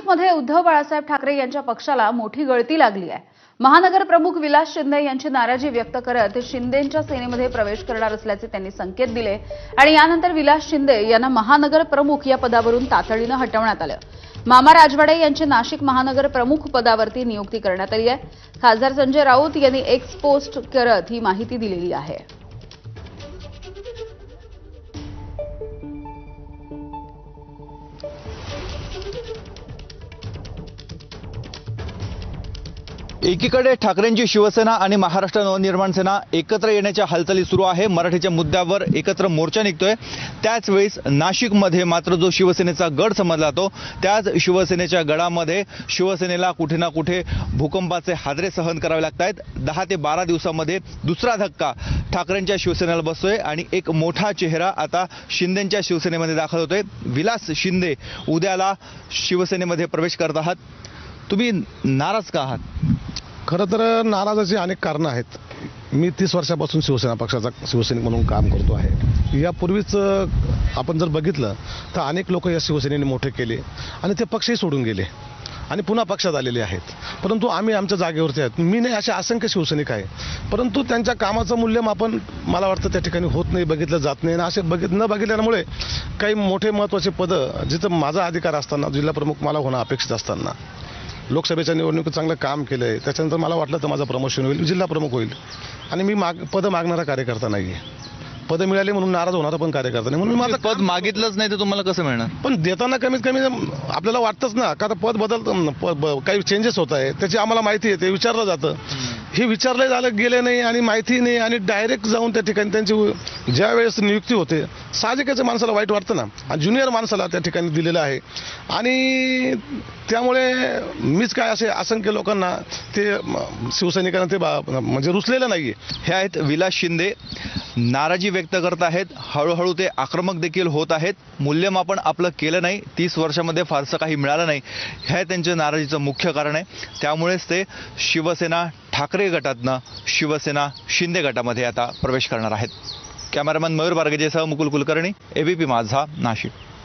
नाशिकमध्ये उद्धव बाळासाहेब ठाकरे यांच्या पक्षाला मोठी गळती लागली आहे. महानगर प्रमुख विलास शिंदे यांची नाराजी व्यक्त करत ते शिंदेच्या सेनेमध्ये प्रवेश करणार असल्याचे त्यांनी संकेत दिले आणि यानंतर विलास शिंदे यांना महानगर प्रमुख या पदावरून तातडीनं हटवण्यात आलं. मामा राजवाडे यांची नाशिक महानगर प्रमुख पदावरती नियुक्ती करण्यात आली आहे. खासदार संजय राऊत यांनी एक्स पोस्ट करत ही माहिती दिलेली आहे. एकीकडे ठाकरेंची शिवसेना आणि महाराष्ट्र नवनिर्माण सेना एकत्र येण्याच्या हालचाली सुरू आहे. मराठीच्या मुद्द्यावर एकत्र मोर्चा निघतोय. त्याच वेळेस नाशिकमध्ये मात्र जो शिवसेनेचा गड समजला जातो त्याच शिवसेनेच्या गडामध्ये शिवसेनेला कुठे ना कुठे भूकंपाचे हादरे सहन करावे लागत आहेत दहा ते बारा दिवसामध्ये दुसरा धक्का ठाकरेंच्या शिवसेनेला बसतोय आणि एक मोठा चेहरा आता शिंदेच्या शिवसेनेमध्ये दाखल होतोय. विलास शिंदे उद्याला शिवसेनेमध्ये प्रवेश करत आहात. तुम्ही नाराज का आहात? खरं तर नाराजाची अनेक कारणं आहेत. मी तीस वर्षापासून शिवसेना पक्षाचा शिवसैनिक म्हणून काम करतो आहे. यापूर्वीच आपण जर बघितलं तर अनेक लोक या शिवसेनेने मोठे केले आणि ते पक्षही सोडून गेले आणि पुन्हा पक्षात आलेले आहेत. परंतु आम्ही आमच्या जागेवरती आहेत. मी नाही असे असंख्य शिवसैनिक आहे. परंतु त्यांच्या कामाचं मूल्यमापन मला वाटतं त्या ठिकाणी होत नाही बघितलं जात नाही. आणि असे बघित न बघितल्यामुळे काही मोठे महत्त्वाचे पदं जिथं माझा अधिकार असताना जिल्हा प्रमुख मला होणं अपेक्षित असताना लोकसभेच्या निवडणुकीत चांगलं काम केलं आहे त्याच्यानंतर मला वाटलं तर माझं प्रमोशन होईल जिल्हा प्रमुख होईल. आणि मी माग पदं मागणारा कार्यकर्ता नाही आहे पदं मिळाली म्हणून नाराज होणारा पण कार्यकर्ता नाही. म्हणून मी माझं पद मागितलंच नाही तर तुम्हाला कसं मिळणार? पण देताना कमीत कमी आपल्याला वाटतंच ना का पद बदल काही चेंजेस होत आहे त्याची आम्हाला माहिती आहे ते विचारलं जातं. हे विचारलं झालं गेले नाही आणि माहिती नाही आणि डायरेक्ट जाऊन त्या ठिकाणी त्यांची ज्या वेळेस नियुक्ती होते साहजिकच माणसाला वाईट वाटतं ना. आणि ज्युनियर माणसाला त्या ठिकाणी दिलेलं आहे. आणि त्यामुळे मीच काय असे असंख्य लोकांना ते शिवसैनिकांना ते बा- म्हणजे रुचलेलं नाहीये. हे आहेत विलास शिंदे. नाराजी व्यक्त करत आहेत. हळूहळू ते आक्रमक देखील होत आहेत. मूल्यमापन आपलं केलं नाही. तीस वर्षामध्ये फारसं काही मिळालं नाही. हे त्यांच्या नाराजीचं मुख्य कारण आहे. त्यामुळेच ते शिवसेना ठाकरे गटातनं शिवसेना शिंदे गटामध्ये आता प्रवेश करणार आहेत. कॅमेरामॅन मयूर बारगेजेसह मुकुल कुलकर्णी एबीपी माझा नाशिक.